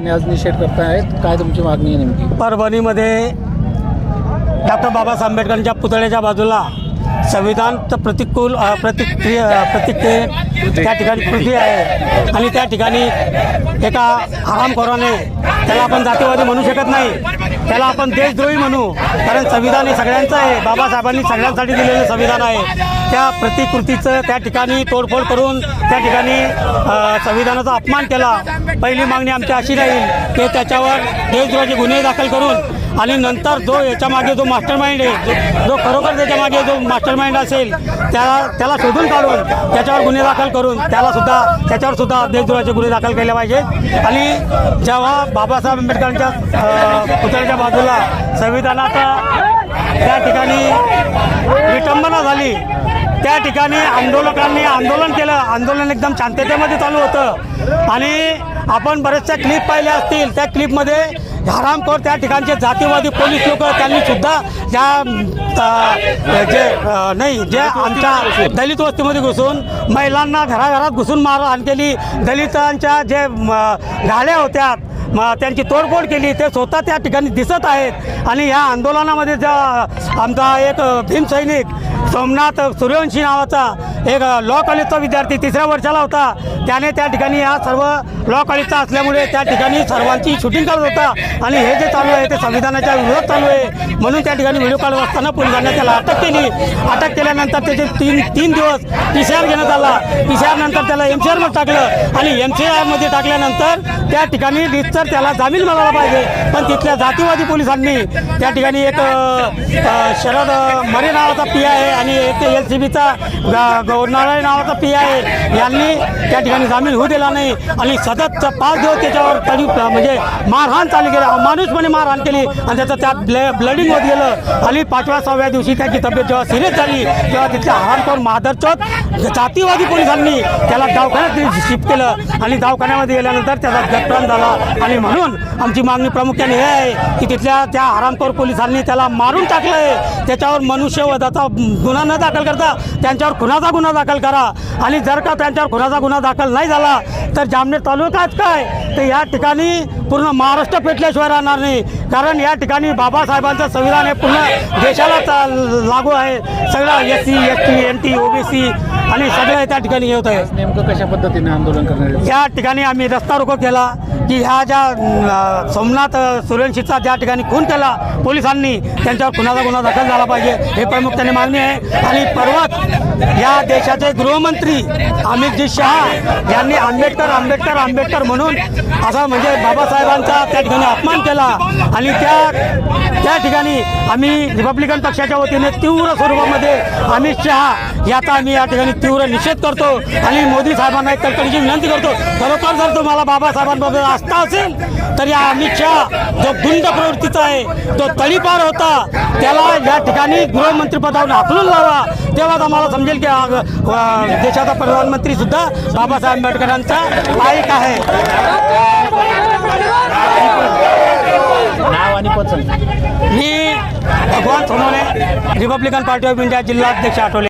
आणि आज निषेध करतायत. काय तुमची मागणी आहे नेमकी? परभणीमध्ये डॉक्टर बाबासाहेब आंबेडकरांच्या पुतळ्याच्या बाजूला संविधान प्रतिकूल प्रतिक्रिया प्रतिक्रिये त्या ठिकाणी कृती आहे. आणि त्या ठिकाणी एका हरामखोराने त्याला आपण जातीवादी म्हणू शकत नाही. त्याला आपण देशद्रोही म्हणू. कारण संविधान हे सगळ्यांचं आहे. बाबासाहेबांनी सगळ्यांसाठी दिलेलं संविधान आहे. त्या प्रतिकृतीचं त्या ठिकाणी तोडफोड करून त्या ठिकाणी संविधानाचा अपमान केला. पहिली मागणी आमची अशी राहील की त्याच्यावर देशद्रोहाचे गुन्हे दाखल करून आणि नंतर जो याच्यामागे जो मास्टर माइंड आहे जो- जो खरोखर त्याच्यामागे जो मास्टर माइंड असेल त्याला त्याला शोधून काढून त्याच्यावर गुन्हे दाखल करून त्यालासुद्धा त्याच्यावरसुद्धा त्याच्यावर सुद्धा देशद्रोहाचे गुन्हे दाखल केले पाहिजेत आणि जेव्हा बाबासाहेब आंबेडकरांच्या पुतळ्याच्या बाजूला संविधानाचा त्या ठिकाणी विटंबना झाली त्या ठिकाणी आंदोलकांनी आंदोलन केलं. आंदोलन एकदम शांततेमध्ये चालू होतं. आणि आपण बरेचशा क्लिप पाहिल्या असतील. त्या क्लिपमध्ये हरामखोर त्या ठिकाणचे जातीवादी पोलीस लोक त्यांनी सुद्धा ज्या जे नाही जे आमच्या दलित वस्तीमध्ये घुसून महिलांना घराघरात घुसून मारहाण केली. दलितांच्या जे गाड्या होत्या त्यांची तोडफोड केली. ते स्वतः त्या ठिकाणी दिसत आहेत. आणि या आंदोलनामध्ये ज्या आमचा एक भीमसैनिक सोमनाथ सूर्यवंशी नावाचा एक लॉ कॉलेजचा विद्यार्थी तिसऱ्या वर्षाला होता. त्याने त्या ठिकाणी या सर्व लॉ कॉलेजचा असल्यामुळे त्या ठिकाणी सर्वांची शूटिंग करत होता. आणि हे जे चालू आहे ते संविधानाच्या विरोधात चालू आहे. म्हणून त्या ठिकाणी व्हिडिओ कॉल असताना पोलिसांनी त्याला अटक केली. अटक केल्यानंतर त्याचे तीन तीन दिवस पी सी आर घेण्यात आला. पी सी आरनंतर त्याला एम सी आरमध्ये टाकलं. आणि एम सी आरमध्ये टाकल्यानंतर त्या ठिकाणी तर त्याला जामीन मिळाला पाहिजे पण तिथल्या जातीवादी पोलिसांनी त्या ठिकाणी एक शरद मरे नावाचा पी आहे आणि एक एल सी बीचा गौरनाळे नावाचा पी आहे. यांनी त्या ठिकाणी जामीन होऊ दिला नाही आणि सतत पाच दिवस त्याच्यावर तरी म्हणजे मारहाण चालू केली अमानुषपणे मारहाण केली आणि त्याचं त्यात ब्ल ब्लडिंग होत गेलं. आणि पाचव्या सहाव्या दिवशी त्याची तब्येत जेव्हा सिरियस झाली तेव्हा तिथल्या हरामखोर माधरचोत जातीवादी पोलिसांनी त्याला दवाखान्यात शिफ्ट केलं आणि दवाखान्यामध्ये गेल्यानंतर त्याचा जगप्राण झाला आणि म्हणून आमची मागणी प्रामुख्याने हे आहे की तिथल्या त्या हरामखोर पोलिसांनी त्याला मारून टाकलं आहे त्याच्यावर मनुष्यवधाचा गुन्हा न दाखल करता त्यांच्यावर खुनाचा गुन्हा दाखल करा. आणि जर का त्यांच्यावर खुनाचा गुन्हा दाखल नाही झाला तर जामनेर तालुकाच काय? तर या ठिकाणी पूर्ण महाराष्ट्र पेटल्याशिवाय राहणार नाही. कारण या ठिकाणी बाबासाहेबांचं संविधान हे पूर्ण देशाला चा- लागू आहे. सगळं S C S T N T OBC आणि सगळं त्या ठिकाणी होत आहे नेमकं कशा पद्धतीने आंदोलन करणार? या ठिकाणी आम्ही रस्ता रोको केला की ह्या ज्या सोमनाथ सूर्यवंशीचा ज्या ठिकाणी खून केला पोलिसांनी त्यांच्यावर खुनाचा गुन्हा दाखल झाला पाहिजे हे प्रामुख्याने मागणी आहे. आणि परवाच या देशाचे गृहमंत्री अमितजी शहा यांनी आंबेडकर आंबेडकर आंबेडकर म्हणून असा म्हणजे बाबासाहेबांचा त्या ठिकाणी अपमान केला. आणि त्या त्या ठिकाणी आम्ही रिपब्लिकन पक्षाच्या वतीने तीव्र स्वरूपामध्ये अमित शहा याचा आम्ही या ठिकाणी तीव्र निषेध करतो आणि मोदी साहेबांना एक कळकळीची विनंती करतो. खरोखर जर तुम्हाला बाबासाहेबांबद्दल आस्था असेल तर या अमित शहा जो गुंड प्रवृत्तीचा आहे तो तळीपार होता. त्याला या ठिकाणी गृहमंत्रीपदावरून हाकलून लावा. तेव्हाच आम्हाला समजेल की देशाचा प्रधानमंत्री सुद्धा बाबासाहेब आंबेडकरांचा पाईक आहे. मी Bhagwan Sonawane Republican party of India जिल्हाध्यक्ष आठवले.